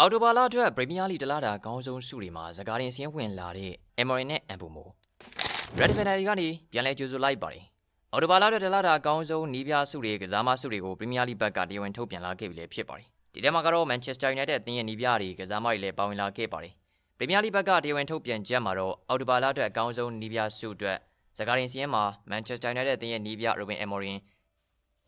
အော်တိုဘာလအတွက်ပရီးမီးယားလိတလားတာအကောင်းဆုံးစုတွေမှာဇကားရင်စင်းဝင်လာတဲ့အမ်မော်ရင်နဲ့အမ်ဘူမို Red Penalty ကနေပြန်လဲကြိုဆိုလိုက်ပါတယ်။အော်တိုဘာလအတွက်တလားတာအကောင်းဆုံးနီးပြစုတွေကစားမစုတွေကိုပရီးမီးယားလိဘက်ကတရားဝင်ထုတ်ပြန်လာခဲ့ပြီလည်းဖြစ်ပါတယ်။ဒီထဲမှာကတော့ Manchester United အသင်းရဲ့နီးပြတွေကစားမတွေလည်းပါဝင်လာခဲ့ပါတယ်။ပရီးမီးယားလိဘက်ကတရားဝင်ထုတ်ပြန်ချက်မှာတော့အော်တိုဘာလအတွက်အကောင်းဆုံးနီးပြစုအတွက်ဇကားရင်စင်းမှာ Manchester United အသင်းရဲ့နီးပြ Ruben Amorim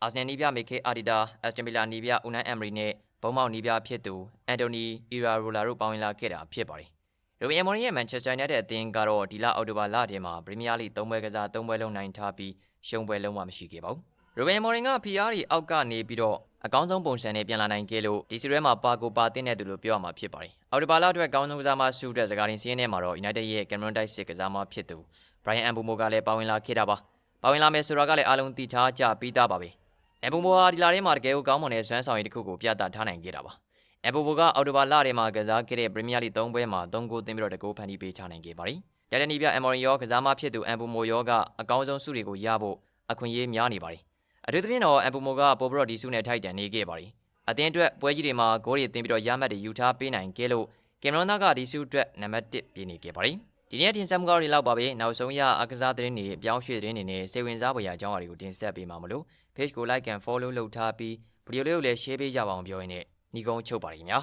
အာဆနယ်နီးပြမေခေအာဒီတာအက်စတန်ဗီလာနီးပြဦးနိုင်အမ်မရီနဲ့ ဘုံမောက်နီးပြဖြစ်သူအန်တိုနီအီရာရိုလာတို့ပါဝင်လာခဲ့တာဖြစ်ပါတယ်။ရိုဘီအမော်နီရဲ့မန်ချက်စတာယူနိုက်တက်အသင်းကတော့ဒီလအောက်တိုဘာလထဲမှာပရီးမီးယားလိ၃ပွဲကစား၃ပွဲလုံးနိုင်ထားပြီးရှုံးပွဲလုံးဝမရှိခဲ့ပါဘူး။ရိုဘီအမော်နီကဖီယားရီအောက်ကနေပြီးတော့အကောင်းဆုံးပုံစံနဲ့ပြန်လာနိုင်ခဲ့လို့ဒီစီရဲမှာပါကိုပါတင်တဲ့သူလို့ပြောရမှာဖြစ်ပါတယ်။အော်တိုဘာလအတွက်အကောင်းဆုံးကစားမဆုတဲ့စကားရင်စီးရင်ထဲမှာတော့ United ရဲ့ Cameron Dice စစ်ကစားမဖြစ်သူ Brian Mbumo ကလည်းပါဝင်လာခဲ့တာပါ။ပါဝင်လာမယ်ဆိုတာကလည်းအားလုံးသိထားကြပြီးသားပါပဲ။ အမ်ဘူမိုဟာဒီလာထဲမှာတကယ်ကိုကောင်းမွန်တဲ့စွမ်းဆောင်ရည်တစ်ခုကိုပြသထားနိုင်ခဲ့တာပါ။အမ်ဘူမိုကအော်တိုဘာလထဲမှာကစားခဲ့တဲ့ပရီးမီးယားလိ3ပွဲမှာ3ဂိုးသွင်းပြီးတော့တကူဖန်တီးပေးချနိုင်ခဲ့ပါတယ်။လက်တနီပြအမ်မော်ရီယောကစားမဖြစ်သူအမ်ဘူမိုယောကအကောင်းဆုံးဆုတွေကိုရဖို့အခွင့်အရေးများနေပါတယ်။အထူးသဖြင့်တော့အမ်ဘူမိုကပိုဘရော့ဒီဆုနဲ့ထိုက်တန်နေခဲ့ပါတယ်။အသင်းအတွက်ပွဲကြီးတွေမှာဂိုးတွေသွင်းပြီးတော့ရမှတ်တွေယူထားပေးနိုင်ခဲ့လို့ကင်မရွန်သားကဒီဆုအတွက်နံပါတ်1ပြနေခဲ့ပါတယ်။ ဒီနေ့တင်ဆက်မှုကောင်းတွေလောက်ပါပဲနောက်ဆုံးရအကစားသတင်းတွေအပြောင်းရွှေ့သတင်းတွေနဲ့စိတ်ဝင်စားဖွယ်ရာအကြောင်းအရာတွေကိုတင်ဆက်ပေးမှာမလို့ page ကို like and follow လုပ်ထားပြီးဗီဒီယိုလေးကိုလည်း share ပေးကြပါအောင်ပြောရင်းနဲ့ညီကုန်းချုပ်ပါရခင်ဗျာ